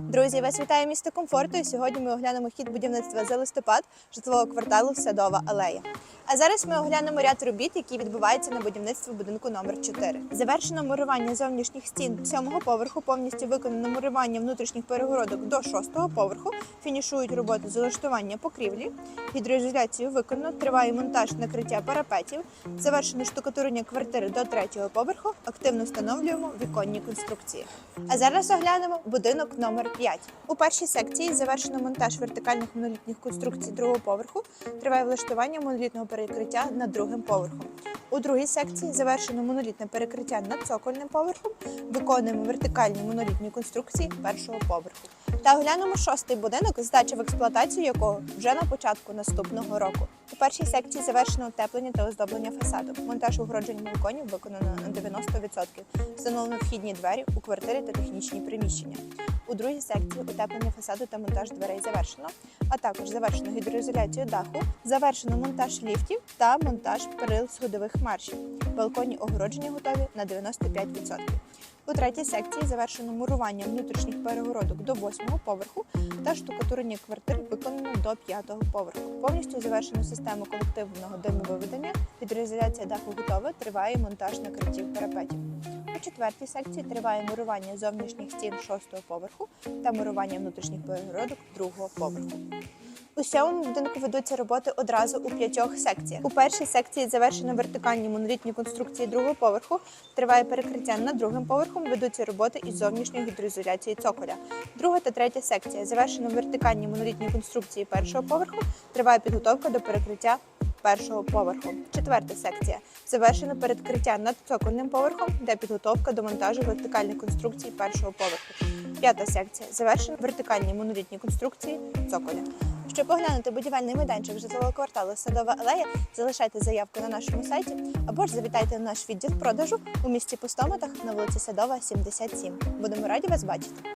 Друзі, вас вітає місто комфорту. І сьогодні ми оглянемо хід будівництва за листопад житлового кварталу Садова алея. А зараз ми оглянемо ряд робіт, які відбуваються на будівництві будинку номер 4. Завершено мурування зовнішніх стін сьомого поверху, повністю виконано мурування внутрішніх перегородок до шостого поверху. Фінішують роботи з улаштування покрівлі, гідроізоляцію виконано, триває монтаж накриття парапетів. Завершено штукатурення квартири до третього поверху. Активно встановлюємо віконні конструкції. А зараз оглянемо будинок номер 5. У першій секції завершено монтаж вертикальних монолітних конструкцій другого поверху. Триває влаштування монолітного перекриття над другим поверхом. У другій секції завершено монолітне перекриття над цокольним поверхом. Виконуємо вертикальні монолітні конструкції першого поверху. Та оглянемо шостий будинок, здача в експлуатацію якого вже на початку наступного року. У першій секції завершено утеплення та оздоблення фасаду. Монтаж огороджень балконів виконано на 90%. Встановлено вхідні двері у квартири та технічні приміщення. У другій секції утеплення фасаду та монтаж дверей завершено, а також завершено гідроізоляцію даху, завершено монтаж ліфтів та монтаж перил сходових маршів. Балконні огородження готові на 95%. У третій секції завершено мурування внутрішніх перегородок до восьмого поверху та штукатурення квартир виконано до п'ятого поверху. Повністю завершено систему колективного димовиведення, гідроізоляція даху готова, триває монтаж накриттів парапетів. У четвертій секції триває мурування зовнішніх стін шостого поверху та мурування внутрішніх перегородок другого поверху. У сьомому будинку ведуться роботи одразу у п'ятьох секціях. У першій секції завершено вертикальні монолітні конструкції другого поверху. Триває перекриття над другим поверхом. Ведуться роботи із зовнішньої гідроізоляції цоколя. Друга та третя секція завершено вертикальні монолітні конструкції першого поверху. Триває підготовка до перекриття першого поверху. Четверта секція завершено передкриття над цокольним поверхом, де підготовка до монтажу вертикальних конструкцій першого поверху. П'ята секція завершено вертикальні монолітні конструкції цоколя. Щоб поглянути будівельний майданчик житлового кварталу Садова алея, залишайте заявку на нашому сайті або ж завітайте на наш відділ продажу у місті Пустоматах на вулиці Садова, 77. Будемо раді вас бачити.